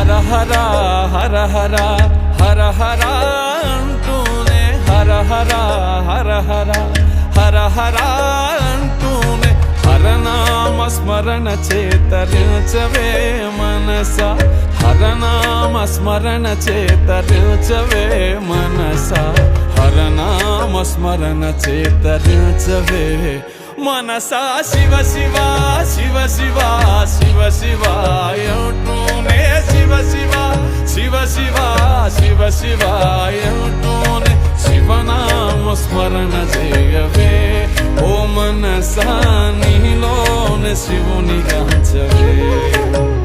హర హర హర హర హర హర అంటూనే హర హర హర హర హర హర అంటూనే హరనామ స్మరణ చేతరించవే మనస. హరనామ స్మరణ చేతరించవే మనస. హరనామ స్మరణ చేతరించవే మనసా. శివ శివ శివ శివ శివ శివ అంటూనే శివ శివ శివ శివ శివ శివ అంటూనే శివనామ స్మరణ చేయవే. ఓ మనసా నీలోన శివుని గాంచవే.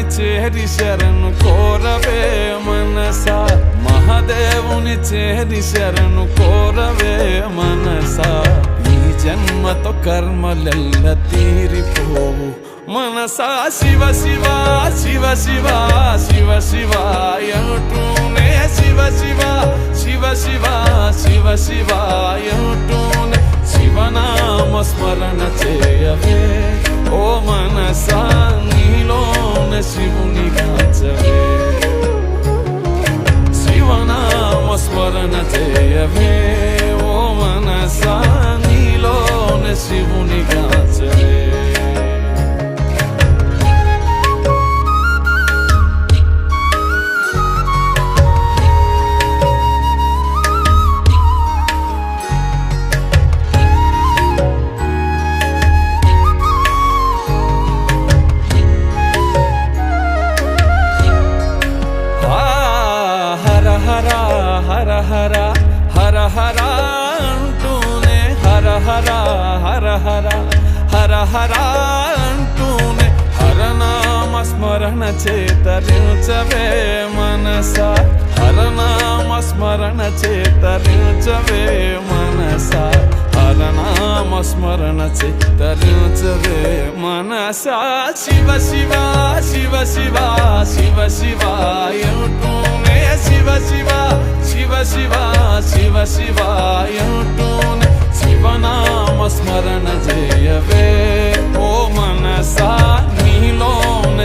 మహాదేవుని చేరి శరణు కోరవే మనస మహాదేవుని చేరి శరణు కోరవే మనస ఈ జన్మతో కర్మలెల్ల తీరిపోవు మనస శివ శివ శివ శివ శివ శివ అంటూనే శివ శివ శివ శివ శివ శివ అంటూనే శివనామ స్మరణ చేయవే. ఓ మనసా నీలోన శివుని కాచవే. శివనామ స్మరణ చేయవే. ఓ మనసా నీలోన శివుని కాచ హర హర హర హర హర అంటూనే హరనామ స్మరణ చేతరించవే మనస. హరనామ స్మరణ చేతరించవే మనస. హరనామ స్మరణ చేతరించవే మనస. శివ శివ శివ శివ శివ శివ అంటూనే శివ శివ శివ శివ శివ శివ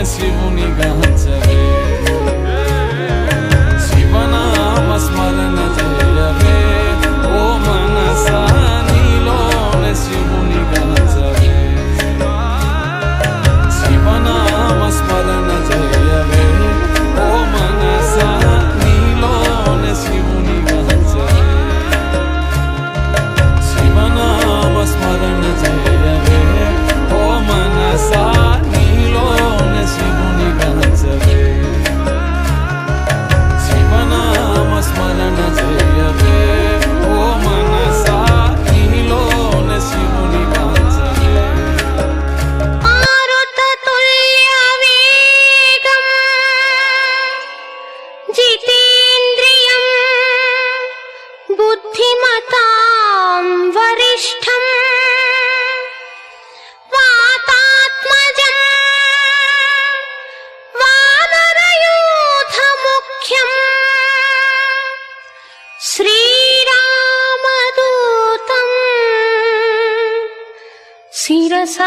నీలోన శివుని గాంచవే 伊拉桑。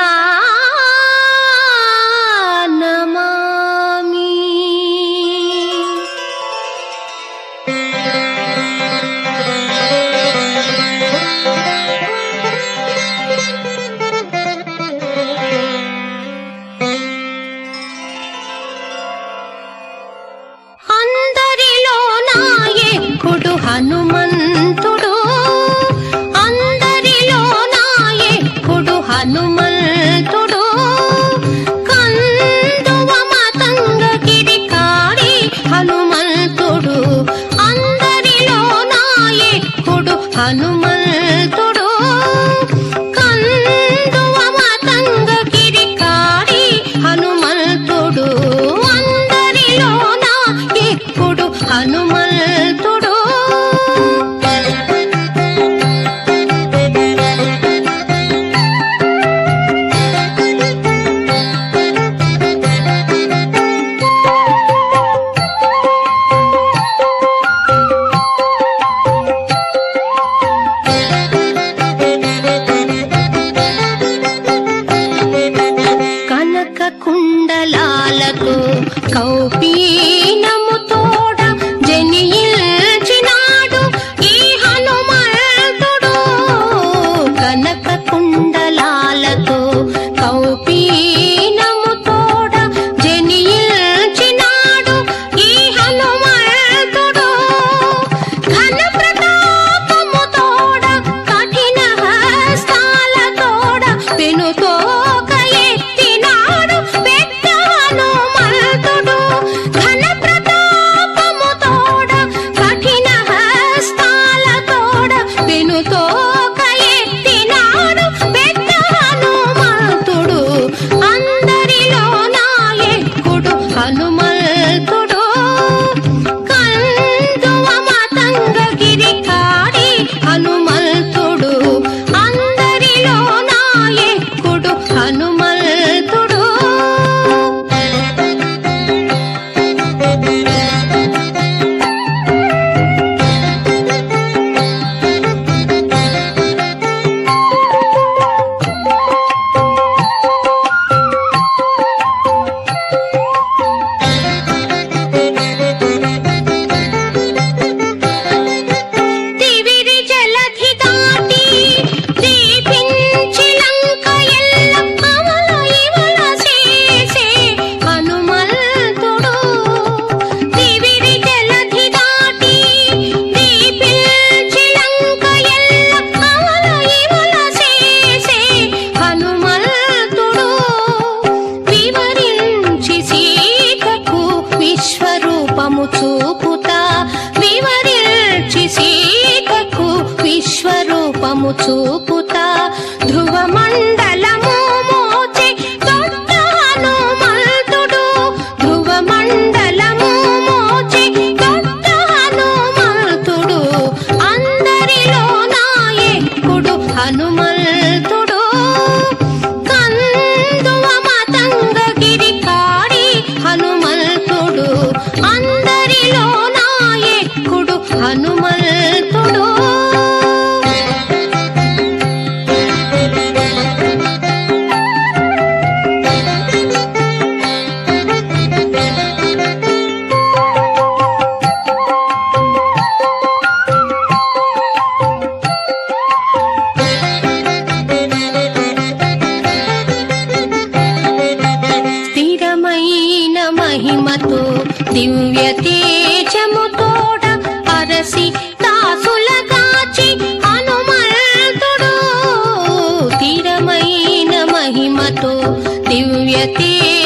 दिव्यते